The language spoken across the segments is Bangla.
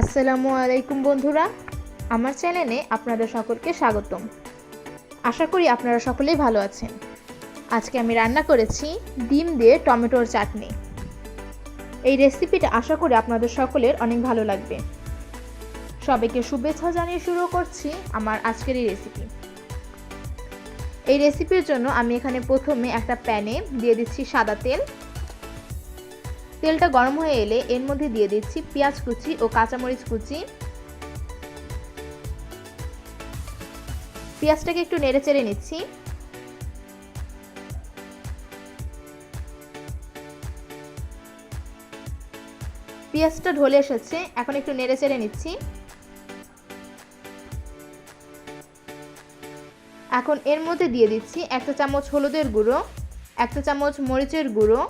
আসসালামু আলাইকুম বন্ধুরা। আমার চ্যানেলে আপনাদের সকলকে স্বাগতম। আশা করি আপনারা সকলেই ভালো আছেন। আজকে আমি রান্না করেছি ডিম দিয়ে টমেটোর চাটনি। এই রেসিপিটা আশা করি আপনাদের সকলের অনেক ভালো লাগবে। সবাইকে শুভেচ্ছা জানিয়ে শুরু করছি আমার আজকের এই রেসিপি। এই রেসিপির জন্য আমি এখানে প্রথমে একটা প্যানে দিয়ে দিচ্ছি সাদা তেল। তেলটা গরম হয়ে এলে এর মধ্যে দিয়ে দিচ্ছি পেঁয়াজ কুচি ও কাঁচামরিচ কুচি। পেঁয়াজটাকে একটু নেড়ে চেড়ে নিচ্ছি। পেঁয়াজটা ঢলে এসেছে, এখন একটু নেড়ে চেড়ে নিচ্ছি। এখন এর মধ্যে দিয়ে দিচ্ছি একটা চামচ হলুদের গুঁড়ো একটা চামচ মরিচের গুঁড়ো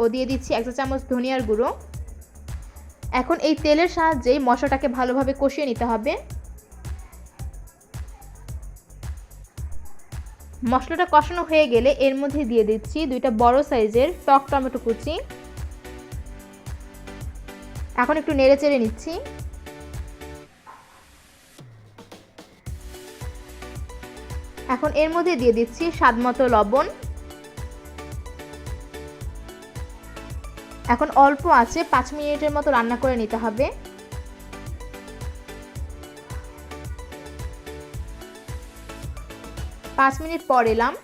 ও দিয়ে দিচ্ছি একটা চামচ ধনিয়ার গুঁড়ো। এখন এই তেলের সাহায্যেই মশলাটাকে ভালোভাবে কষিয়ে নিতে হবে। মশলাটা কষানো হয়ে গেলে এর মধ্যে দিয়ে দিচ্ছি দুইটা বড় সাইজের টক টমেটো কুচি। এখন একটু নেড়ে চেড়ে নিচ্ছি। এখন এর মধ্যে দিয়ে দিচ্ছি স্বাদমতো লবণ। এখন অল্প আছে, পাঁচ মিনিটের মতো রান্না করে নিতে হবে। পাঁচ মিনিট পর এলাম।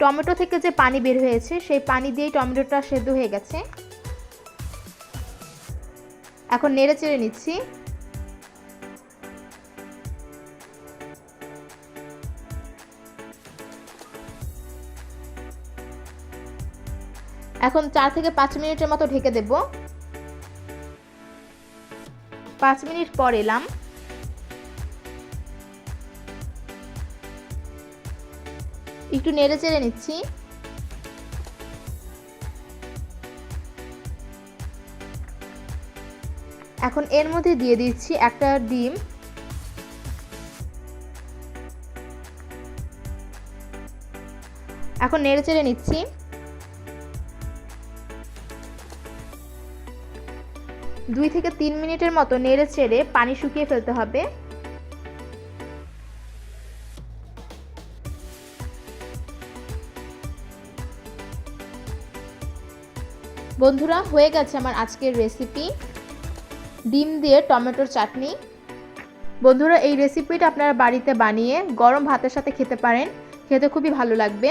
টমেটো থেকে যে পানি বের হয়েছে, সেই পানি দিয়েই টমেটোটা সেদ্ধ হয়ে গেছে। এখন নেড়ে চেড়ে নিচ্ছি। এখন চার থেকে পাঁচ মিনিটের মতো ঢেকে দেব। পাঁচ মিনিট পর এলাম। একটু নেড়ে চেড়ে নিচ্ছি। এখন এর মধ্যে দিয়ে দিচ্ছি একটা ডিম। এখন নেড়ে চেড়ে নিচ্ছি। দুই থেকে তিন মিনিটের মতো নেড়ে চেড়ে পানি শুকিয়ে ফেলতে হবে। বন্ধুরা, হয়ে গেছে আমার আজকের রেসিপি ডিম দিয়ে টমেটোর চাটনি। বন্ধুরা, এই রেসিপিটা আপনারা বাড়িতে বানিয়ে গরম ভাতের সাথে খেতে পারেন। খেতে খুবই ভালো লাগবে।